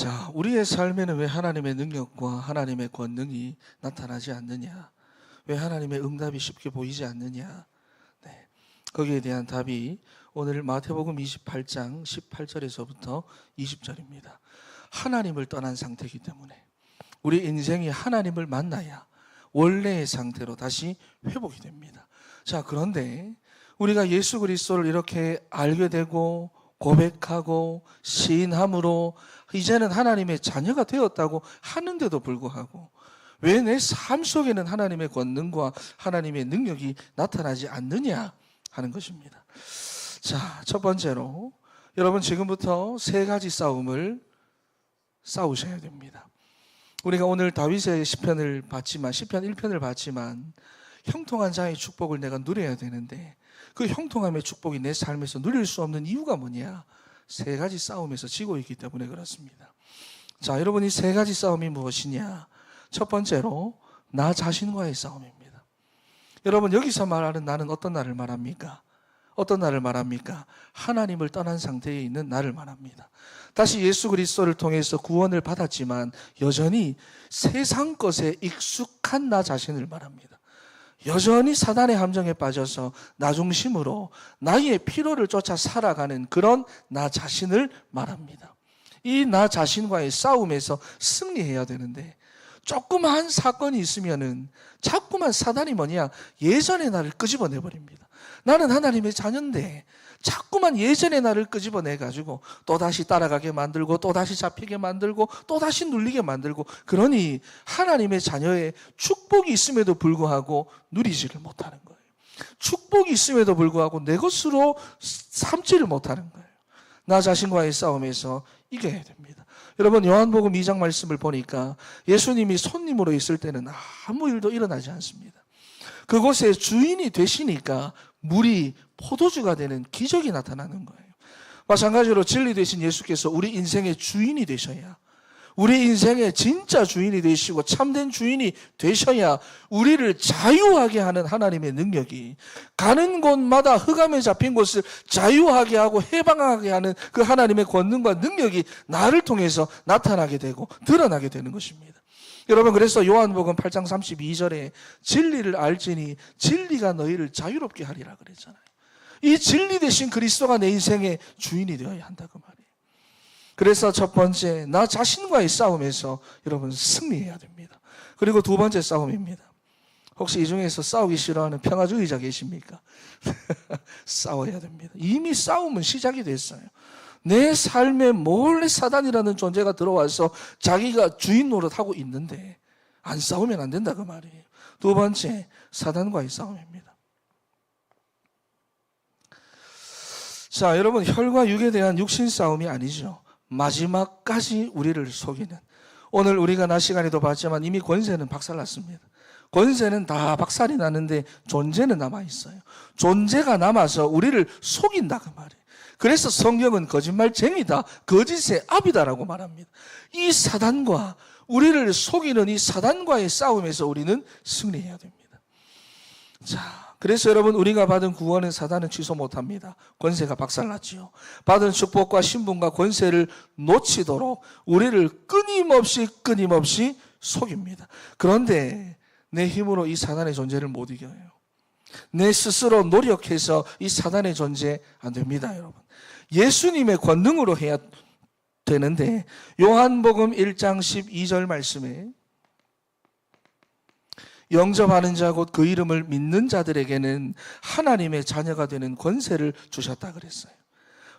자, 우리의 삶에는 왜 하나님의 능력과 하나님의 권능이 나타나지 않느냐? 왜 하나님의 응답이 쉽게 보이지 않느냐? 네. 거기에 대한 답이 오늘 마태복음 28장 18절에서부터 20절입니다. 하나님을 떠난 상태이기 때문에 우리 인생이 하나님을 만나야 원래의 상태로 다시 회복이 됩니다. 자, 그런데 우리가 예수 그리스도를 이렇게 알게 되고 고백하고 시인함으로 이제는 하나님의 자녀가 되었다고 하는데도 불구하고 왜 내 삶 속에는 하나님의 권능과 하나님의 능력이 나타나지 않느냐 하는 것입니다. 자, 첫 번째로 여러분 지금부터 세 가지 싸움을 싸우셔야 됩니다. 우리가 오늘 다윗의 시편을 봤지만 시편 1편을 봤지만 형통한 자의 축복을 내가 누려야 되는데 그 형통함의 축복이 내 삶에서 누릴 수 없는 이유가 뭐냐? 세 가지 싸움에서 지고 있기 때문에 그렇습니다. 자, 여러분 이 세 가지 싸움이 무엇이냐? 첫 번째로 나 자신과의 싸움입니다. 여러분 여기서 말하는 나는 어떤 나를 말합니까? 어떤 나를 말합니까? 하나님을 떠난 상태에 있는 나를 말합니다. 다시 예수 그리스도를 통해서 구원을 받았지만 여전히 세상 것에 익숙한 나 자신을 말합니다. 여전히 사단의 함정에 빠져서 나 중심으로 나의 필요를 쫓아 살아가는 그런 나 자신을 말합니다. 이 나 자신과의 싸움에서 승리해야 되는데 조그마한 사건이 있으면은 자꾸만 사단이 뭐냐 예전의 나를 끄집어내 버립니다. 나는 하나님의 자녀인데 자꾸만 예전의 나를 끄집어내 가지고 또 다시 따라가게 만들고 또 다시 잡히게 만들고 또 다시 눌리게 만들고 그러니 하나님의 자녀의 축복이 있음에도 불구하고 누리지를 못하는 거예요. 축복이 있음에도 불구하고 내 것으로 삼지를 못하는 거예요. 나 자신과의 싸움에서 이겨야 됩니다. 여러분 요한복음 2장 말씀을 보니까 예수님이 손님으로 있을 때는 아무 일도 일어나지 않습니다. 그곳에 주인이 되시니까 물이 포도주가 되는 기적이 나타나는 거예요. 마찬가지로 진리 되신 예수께서 우리 인생의 주인이 되셔야 우리 인생의 진짜 주인이 되시고 참된 주인이 되셔야 우리를 자유하게 하는 하나님의 능력이 가는 곳마다 흑암에 잡힌 곳을 자유하게 하고 해방하게 하는 그 하나님의 권능과 능력이 나를 통해서 나타나게 되고 드러나게 되는 것입니다. 여러분 그래서 요한복음 8장 32절에 진리를 알지니 진리가 너희를 자유롭게 하리라 그랬잖아요. 이 진리 대신 그리스도가 내 인생의 주인이 되어야 한다 그 말이에요. 그래서 첫 번째 나 자신과의 싸움에서 여러분 승리해야 됩니다. 그리고 두 번째 싸움입니다. 혹시 이 중에서 싸우기 싫어하는 평화주 의자 계십니까? 싸워야 됩니다. 이미 싸움은 시작이 됐어요. 내 삶에 몰래 사단이라는 존재가 들어와서 자기가 주인 노릇하고 있는데 안 싸우면 안 된다 그 말이에요. 두 번째 사단과의 싸움입니다. 자, 여러분 혈과 육에 대한 육신 싸움이 아니죠. 마지막까지 우리를 속이는 오늘 우리가 낮 시간에도 봤지만 이미 권세는 박살났습니다. 권세는 다 박살이 나는데 존재는 남아 있어요. 존재가 남아서 우리를 속인다 그 말이에요. 그래서 성경은 거짓말쟁이다, 거짓의 압이다라고 말합니다. 이 사단과 우리를 속이는 이 사단과의 싸움에서 우리는 승리해야 됩니다. 자, 그래서 여러분 우리가 받은 구원은 사단은 취소 못합니다. 권세가 박살났지요. 받은 축복과 신분과 권세를 놓치도록 우리를 끊임없이 끊임없이 속입니다. 그런데 내 힘으로 이 사단의 존재를 못 이겨요. 내 스스로 노력해서 이 사단의 존재 안 됩니다, 여러분. 예수님의 권능으로 해야 되는데 요한복음 1장 12절 말씀에 영접하는 자 곧 그 이름을 믿는 자들에게는 하나님의 자녀가 되는 권세를 주셨다 그랬어요.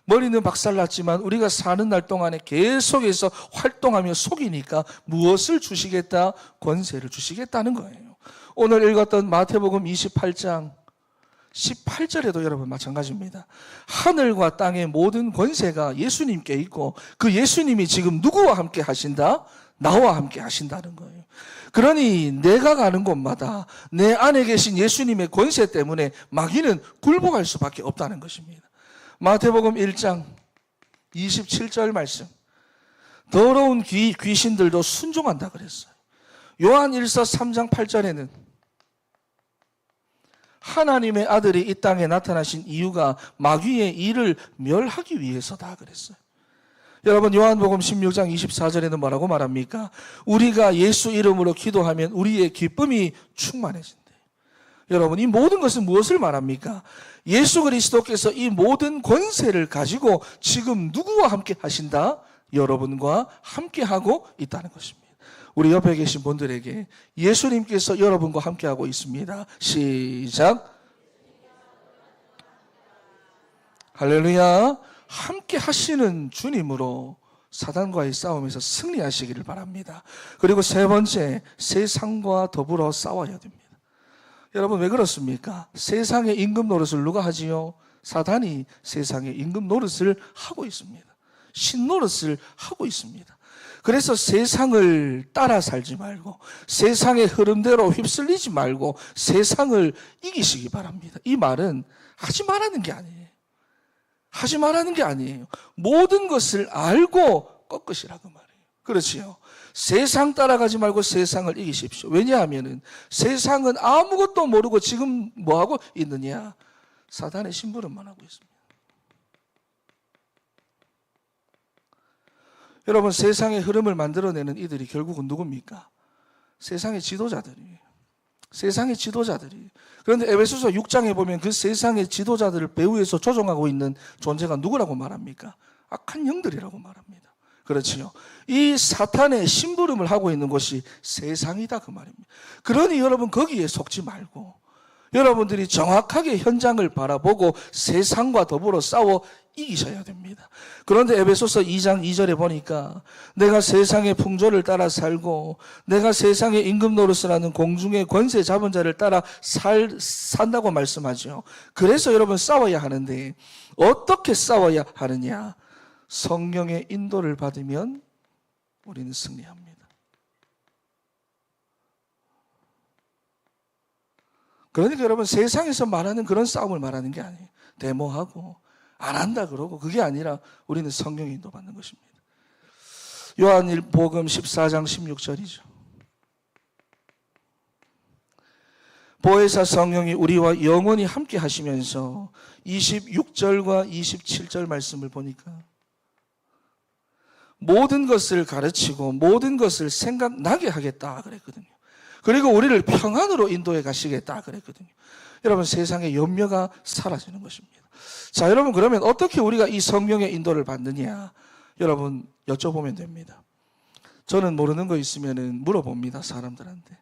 머리는 박살났지만 우리가 사는 날 동안에 계속해서 활동하며 속이니까 무엇을 주시겠다? 권세를 주시겠다는 거예요. 오늘 읽었던 마태복음 28장 18절에도 여러분 마찬가지입니다. 하늘과 땅의 모든 권세가 예수님께 있고 그 예수님이 지금 누구와 함께 하신다? 나와 함께 하신다는 거예요. 그러니 내가 가는 곳마다 내 안에 계신 예수님의 권세 때문에 마귀는 굴복할 수밖에 없다는 것입니다. 마태복음 1장 27절 말씀. 더러운 귀, 귀신들도 순종한다 그랬어요. 요한 1서 3장 8절에는 하나님의 아들이 이 땅에 나타나신 이유가 마귀의 일을 멸하기 위해서다 그랬어요. 여러분 요한복음 16장 24절에는 뭐라고 말합니까? 우리가 예수 이름으로 기도하면 우리의 기쁨이 충만해진대. 여러분 이 모든 것은 무엇을 말합니까? 예수 그리스도께서 이 모든 권세를 가지고 지금 누구와 함께 하신다? 여러분과 함께 하고 있다는 것입니다. 우리 옆에 계신 분들에게 예수님께서 여러분과 함께 하고 있습니다. 시작. 할렐루야. 함께 하시는 주님으로 사단과의 싸움에서 승리하시기를 바랍니다. 그리고 세 번째, 세상과 더불어 싸워야 됩니다. 여러분 왜 그렇습니까? 세상의 임금 노릇을 누가 하지요? 사단이 세상의 임금 노릇을 하고 있습니다. 신 노릇을 하고 있습니다. 그래서 세상을 따라 살지 말고 세상의 흐름대로 휩쓸리지 말고 세상을 이기시기 바랍니다. 이 말은 하지 말라는 게 아니에요. 하지 말라는 게 아니에요. 모든 것을 알고 꺾으시라고 말해요. 그렇지요. 세상 따라가지 말고 세상을 이기십시오. 왜냐하면은 세상은 아무것도 모르고 지금 뭐 하고 있느냐? 사단의 심부름만 하고 있습니다. 여러분 세상의 흐름을 만들어내는 이들이 결국은 누굽니까? 세상의 지도자들이에요. 세상의 지도자들이. 그런데 에베소서 6장에 보면 그 세상의 지도자들을 배후에서 조종하고 있는 존재가 누구라고 말합니까? 악한 영들이라고 말합니다. 그렇지요. 이 사탄의 심부름을 하고 있는 곳이 세상이다 그 말입니다. 그러니 여러분 거기에 속지 말고 여러분들이 정확하게 현장을 바라보고 세상과 더불어 싸워 이기셔야 됩니다. 그런데 에베소서 2장 2절에 보니까 내가 세상의 풍조를 따라 살고 내가 세상의 임금 노릇을 하는 공중의 권세 잡은 자를 따라 살 산다고 말씀하죠. 그래서 여러분 싸워야 하는데 어떻게 싸워야 하느냐? 성령의 인도를 받으면 우리는 승리합니다. 그러니까 여러분 세상에서 말하는 그런 싸움을 말하는 게 아니에요. 데모하고 안 한다 그러고 그게 아니라 우리는 성령의 인도 받는 것입니다. 요한일 복음 14장 16절이죠. 보혜사 성령이 우리와 영원히 함께 하시면서 26절과 27절 말씀을 보니까 모든 것을 가르치고 모든 것을 생각나게 하겠다 그랬거든요. 그리고 우리를 평안으로 인도해 가시겠다 그랬거든요. 여러분 세상의 염려가 사라지는 것입니다. 자, 여러분 그러면 어떻게 우리가 이 성령의 인도를 받느냐? 여러분 여쭤보면 됩니다. 저는 모르는 거 있으면은 물어봅니다, 사람들한테.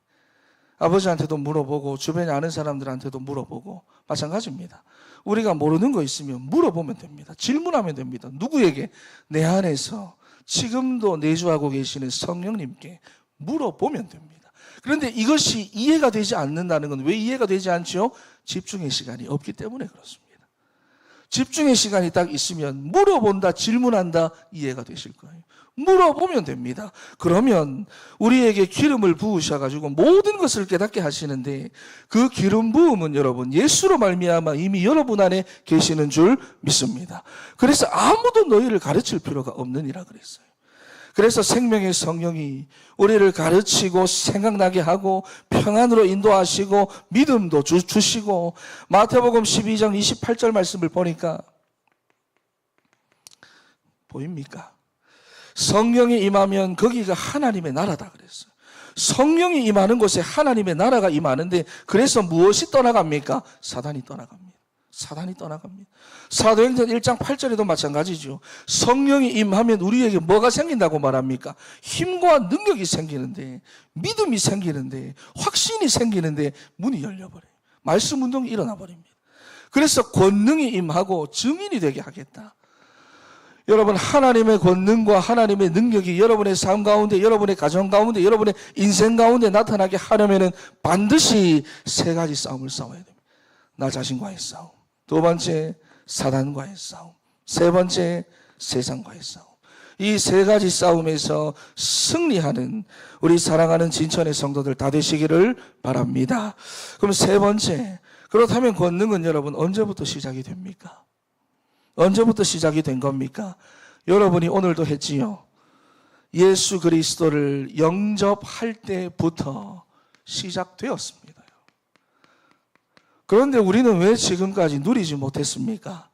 아버지한테도 물어보고 주변에 아는 사람들한테도 물어보고 마찬가지입니다. 우리가 모르는 거 있으면 물어보면 됩니다. 질문하면 됩니다. 누구에게 내 안에서 지금도 내주하고 계시는 성령님께 물어보면 됩니다. 그런데 이것이 이해가 되지 않는다는 건 왜 이해가 되지 않죠? 집중의 시간이 없기 때문에 그렇습니다. 집중의 시간이 딱 있으면 물어본다, 질문한다, 이해가 되실 거예요. 물어보면 됩니다. 그러면 우리에게 기름을 부으셔가지고 모든 것을 깨닫게 하시는데 그 기름 부음은 여러분 예수로 말미암아 이미 여러분 안에 계시는 줄 믿습니다. 그래서 아무도 너희를 가르칠 필요가 없느니라 그랬어요. 그래서 생명의 성령이 우리를 가르치고 생각나게 하고 평안으로 인도하시고 믿음도 주, 주시고 마태복음 12장 28절 말씀을 보니까 보입니까? 성령이 임하면 거기가 하나님의 나라다 그랬어요. 성령이 임하는 곳에 하나님의 나라가 임하는데 그래서 무엇이 떠나갑니까? 사단이 떠나갑니다. 사단이 떠나갑니다. 사도행전 1장 8절에도 마찬가지죠. 성령이 임하면 우리에게 뭐가 생긴다고 말합니까? 힘과 능력이 생기는데, 믿음이 생기는데, 확신이 생기는데, 문이 열려버려요. 말씀 운동이 일어나 버립니다. 그래서 권능이 임하고 증인이 되게 하겠다. 여러분, 하나님의 권능과 하나님의 능력이 여러분의 삶 가운데, 여러분의 가정 가운데, 여러분의 인생 가운데 나타나게 하려면 반드시 세 가지 싸움을 싸워야 됩니다. 나 자신과의 싸움. 두 번째, 사단과의 싸움. 세 번째, 세상과의 싸움. 이 세 가지 싸움에서 승리하는 우리 사랑하는 진천의 성도들 다 되시기를 바랍니다. 그럼 세 번째, 그렇다면 권능은 여러분 언제부터 시작이 됩니까? 언제부터 시작이 된 겁니까? 여러분이 오늘도 했지요. 예수 그리스도를 영접할 때부터 시작되었습니다. 그런데 우리는 왜 지금까지 누리지 못했습니까?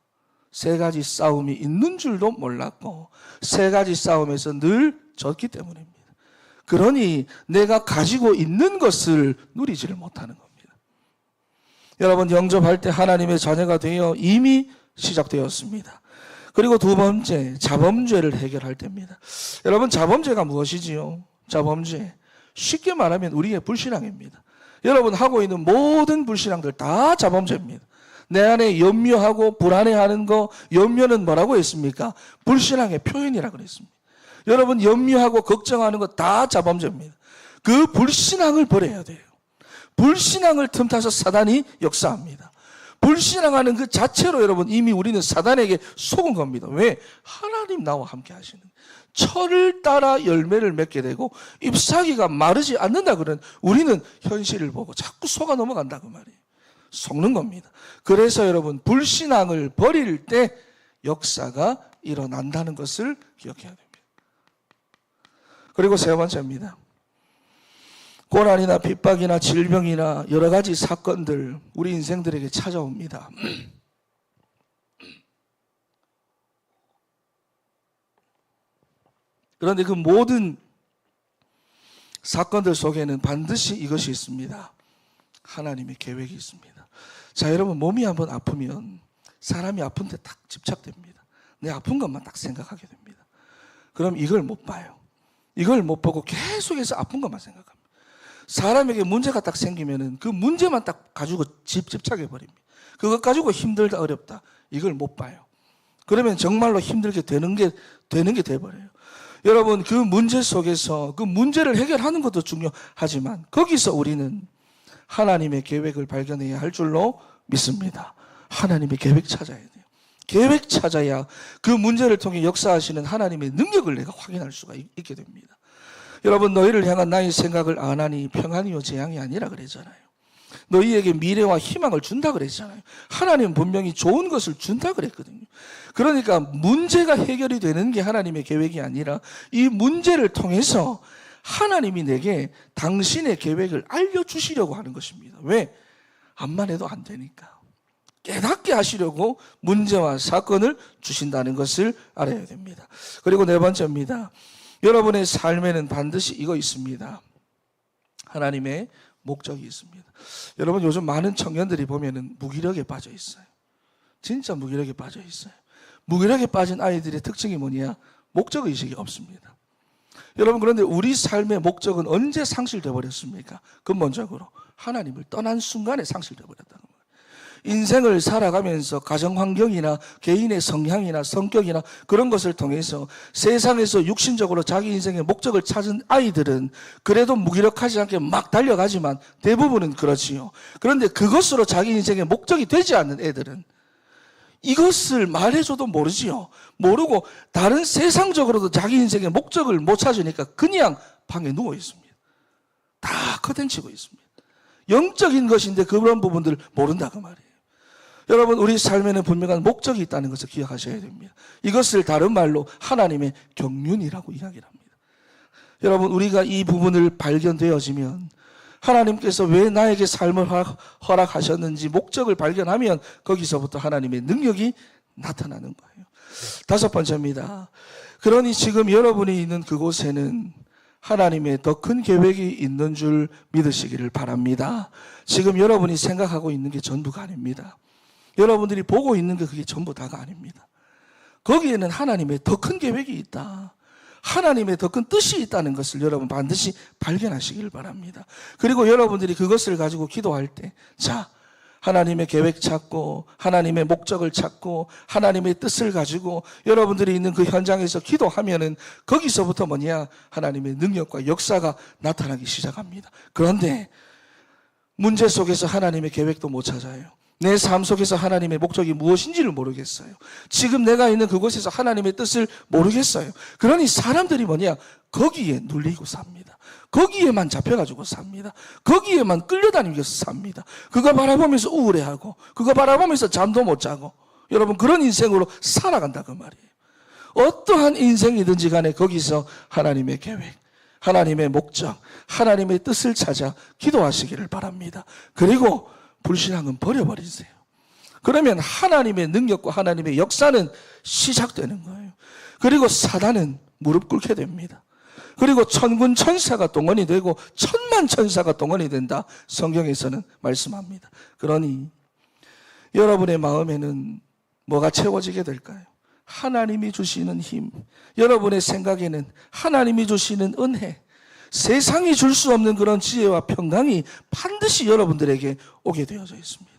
세 가지 싸움이 있는 줄도 몰랐고 세 가지 싸움에서 늘 졌기 때문입니다. 그러니 내가 가지고 있는 것을 누리지를 못하는 겁니다. 여러분 영접할 때 하나님의 자녀가 되어 이미 시작되었습니다. 그리고 두 번째 자범죄를 해결할 때입니다. 여러분 자범죄가 무엇이지요? 자범죄 쉽게 말하면 우리의 불신앙입니다. 여러분 하고 있는 모든 불신앙들 다 자범죄입니다. 내 안에 염려하고 불안해하는 거 염려는 뭐라고 했습니까? 불신앙의 표현이라고 그랬습니다. 여러분 염려하고 걱정하는 거 다 자범죄입니다. 그 불신앙을 버려야 돼요. 불신앙을 틈타서 사단이 역사합니다. 불신앙하는 그 자체로 여러분 이미 우리는 사단에게 속은 겁니다. 왜? 하나님 나와 함께 하시는. 철을 따라 열매를 맺게 되고 잎사귀가 마르지 않는다 그런 우리는 현실을 보고 자꾸 속아 넘어간다 그 말이에요. 속는 겁니다. 그래서 여러분 불신앙을 버릴 때 역사가 일어난다는 것을 기억해야 됩니다. 그리고 세 번째입니다. 고난이나 핍박이나 질병이나 여러 가지 사건들 우리 인생들에게 찾아옵니다. 그런데 그 모든 사건들 속에는 반드시 이것이 있습니다. 하나님의 계획이 있습니다. 자, 여러분 몸이 한번 아프면 사람이 아픈 데 딱 집착됩니다. 내 아픈 것만 딱 생각하게 됩니다. 그럼 이걸 못 봐요. 이걸 못 보고 계속해서 아픈 것만 생각합니다. 사람에게 문제가 딱 생기면은 그 문제만 딱 가지고 집, 집착해 버립니다. 그것 가지고 힘들다, 어렵다. 이걸 못 봐요. 그러면 정말로 힘들게 되는 게, 되는 게 돼버려요. 여러분, 그 문제 속에서 그 문제를 해결하는 것도 중요하지만 거기서 우리는 하나님의 계획을 발견해야 할 줄로 믿습니다. 하나님의 계획 찾아야 돼요. 계획 찾아야 그 문제를 통해 역사하시는 하나님의 능력을 내가 확인할 수가 있- 있게 됩니다. 여러분 너희를 향한 나의 생각을 안 하니 평안이요 재앙이 아니라 그랬잖아요. 너희에게 미래와 희망을 준다 그랬잖아요. 하나님 분명히 좋은 것을 준다 그랬거든요. 그러니까 문제가 해결이 되는 게 하나님의 계획이 아니라 이 문제를 통해서 하나님이 내게 당신의 계획을 알려주시려고 하는 것입니다. 왜? 암만 해도 안 되니까. 깨닫게 하시려고 문제와 사건을 주신다는 것을 알아야 됩니다. 그리고 네 번째입니다. 여러분의 삶에는 반드시 이거 있습니다. 하나님의 목적이 있습니다. 여러분 요즘 많은 청년들이 보면은 무기력에 빠져 있어요. 진짜 무기력에 빠져 있어요. 무기력에 빠진 아이들의 특징이 뭐냐? 목적 의식이 없습니다. 여러분 그런데 우리 삶의 목적은 언제 상실돼 버렸습니까? 근본적으로 하나님을 떠난 순간에 상실돼 버렸다는 거예요. 인생을 살아가면서 가정 환경이나 개인의 성향이나 성격이나 그런 것을 통해서 세상에서 육신적으로 자기 인생의 목적을 찾은 아이들은 그래도 무기력하지 않게 막 달려가지만 대부분은 그렇지요. 그런데 그것으로 자기 인생의 목적이 되지 않는 애들은 이것을 말해줘도 모르지요. 모르고 다른 세상적으로도 자기 인생의 목적을 못 찾으니까 그냥 방에 누워 있습니다. 다 커튼 치고 있습니다. 영적인 것인데 그런 부분들 모른다 그 말이에요. 여러분 우리 삶에는 분명한 목적이 있다는 것을 기억하셔야 됩니다. 이것을 다른 말로 하나님의 경륜이라고 이야기를 합니다. 여러분 우리가 이 부분을 발견되어지면 하나님께서 왜 나에게 삶을 허락- 허락하셨는지 목적을 발견하면 거기서부터 하나님의 능력이 나타나는 거예요. 다섯 번째입니다. 그러니 지금 여러분이 있는 그곳에는 하나님의 더 큰 계획이 있는 줄 믿으시기를 바랍니다. 지금 여러분이 생각하고 있는 게 전부가 아닙니다. 여러분들이 보고 있는 게 그게 전부 다가 아닙니다. 거기에는 하나님의 더 큰 계획이 있다. 하나님의 더 큰 뜻이 있다는 것을 여러분 반드시 발견하시길 바랍니다. 그리고 여러분들이 그것을 가지고 기도할 때, 자, 하나님의 계획 찾고, 하나님의 목적을 찾고, 하나님의 뜻을 가지고 여러분들이 있는 그 현장에서 기도하면은 거기서부터 뭐냐? 하나님의 능력과 역사가 나타나기 시작합니다. 그런데 문제 속에서 하나님의 계획도 못 찾아요. 내 삶 속에서 하나님의 목적이 무엇인지를 모르겠어요. 지금 내가 있는 그곳에서 하나님의 뜻을 모르겠어요. 그러니 사람들이 뭐냐? 거기에 눌리고 삽니다. 거기에만 잡혀가지고 삽니다. 거기에만 끌려다니면서 삽니다. 그거 바라보면서 우울해하고, 그거 바라보면서 잠도 못 자고, 여러분 그런 인생으로 살아간다 그 말이에요. 어떠한 인생이든지 간에 거기서 하나님의 계획, 하나님의 목적, 하나님의 뜻을 찾아 기도하시기를 바랍니다. 그리고 불신앙은 버려버리세요. 그러면 하나님의 능력과 하나님의 역사는 시작되는 거예요. 그리고 사단은 무릎 꿇게 됩니다. 그리고 천군 천사가 동원이 되고 천만 천사가 동원이 된다. 성경에서는 말씀합니다. 그러니 여러분의 마음에는 뭐가 채워지게 될까요? 하나님이 주시는 힘, 여러분의 생각에는 하나님이 주시는 은혜, 세상이 줄 수 없는 그런 지혜와 평강이 반드시 여러분들에게 오게 되어져 있습니다.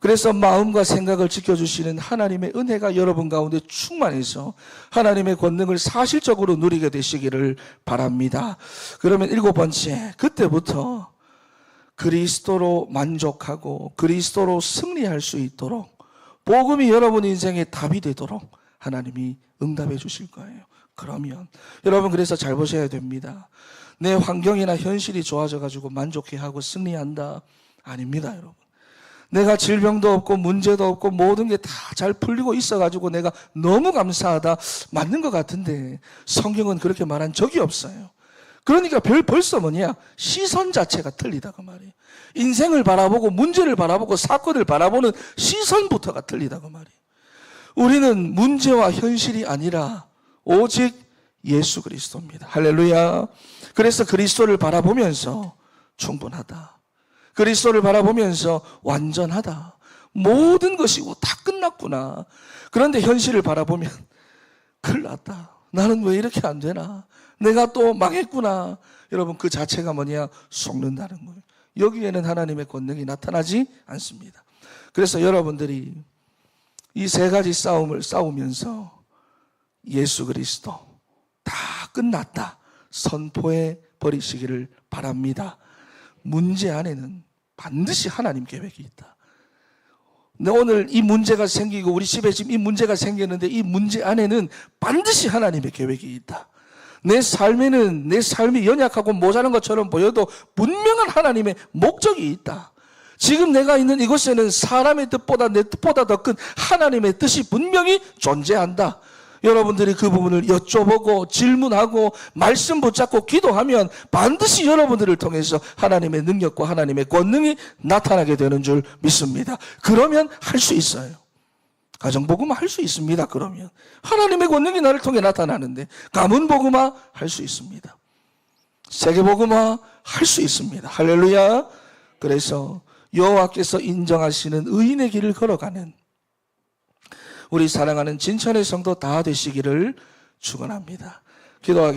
그래서 마음과 생각을 지켜주시는 하나님의 은혜가 여러분 가운데 충만해서 하나님의 권능을 사실적으로 누리게 되시기를 바랍니다. 그러면 일곱 번째, 그때부터 그리스도로 만족하고 그리스도로 승리할 수 있도록 복음이 여러분 인생의 답이 되도록 하나님이 응답해 주실 거예요. 그러면 여러분 그래서 잘 보셔야 됩니다. 내 환경이나 현실이 좋아져 가지고 만족해 하고 승리한다 아닙니다, 여러분. 내가 질병도 없고 문제도 없고 모든 게 다 잘 풀리고 있어 가지고 내가 너무 감사하다 맞는 것 같은데 성경은 그렇게 말한 적이 없어요. 그러니까 별 벌써 뭐냐 시선 자체가 틀리다고 말이에요. 인생을 바라보고 문제를 바라보고 사건을 바라보는 시선부터가 틀리다고 말이에요. 우리는 문제와 현실이 아니라 오직 예수 그리스도입니다. 할렐루야. 그래서 그리스도를 바라보면서 충분하다. 그리스도를 바라보면서 완전하다. 모든 것이 다 끝났구나. 그런데 현실을 바라보면 큰일 났다. 나는 왜 이렇게 안 되나? 내가 또 망했구나. 여러분 그 자체가 뭐냐? 속는다는 거예요. 여기에는 하나님의 권능이 나타나지 않습니다. 그래서 여러분들이 이 세 가지 싸움을 싸우면서 예수 그리스도 다 끝났다. 선포해 버리시기를 바랍니다. 문제 안에는 반드시 하나님 계획이 있다. 오늘 이 문제가 생기고 우리 집에 지금 이 문제가 생겼는데 이 문제 안에는 반드시 하나님의 계획이 있다. 내 삶에는 내 삶이 연약하고 모자란 것처럼 보여도 분명한 하나님의 목적이 있다. 지금 내가 있는 이곳에는 사람의 뜻보다 내 뜻보다 더 큰 하나님의 뜻이 분명히 존재한다. 여러분들이 그 부분을 여쭤보고 질문하고 말씀 붙잡고 기도하면 반드시 여러분들을 통해서 하나님의 능력과 하나님의 권능이 나타나게 되는 줄 믿습니다. 그러면 할 수 있어요. 가정복음화 할 수 있습니다. 그러면 하나님의 권능이 나를 통해 나타나는데 가문복음화 할 수 있습니다. 세계복음화 할 수 있습니다. 할렐루야. 그래서 여호와께서 인정하시는 의인의 길을 걸어가는 우리 사랑하는 진천의 성도 다 되시기를 축원합니다. 기도하겠습니다.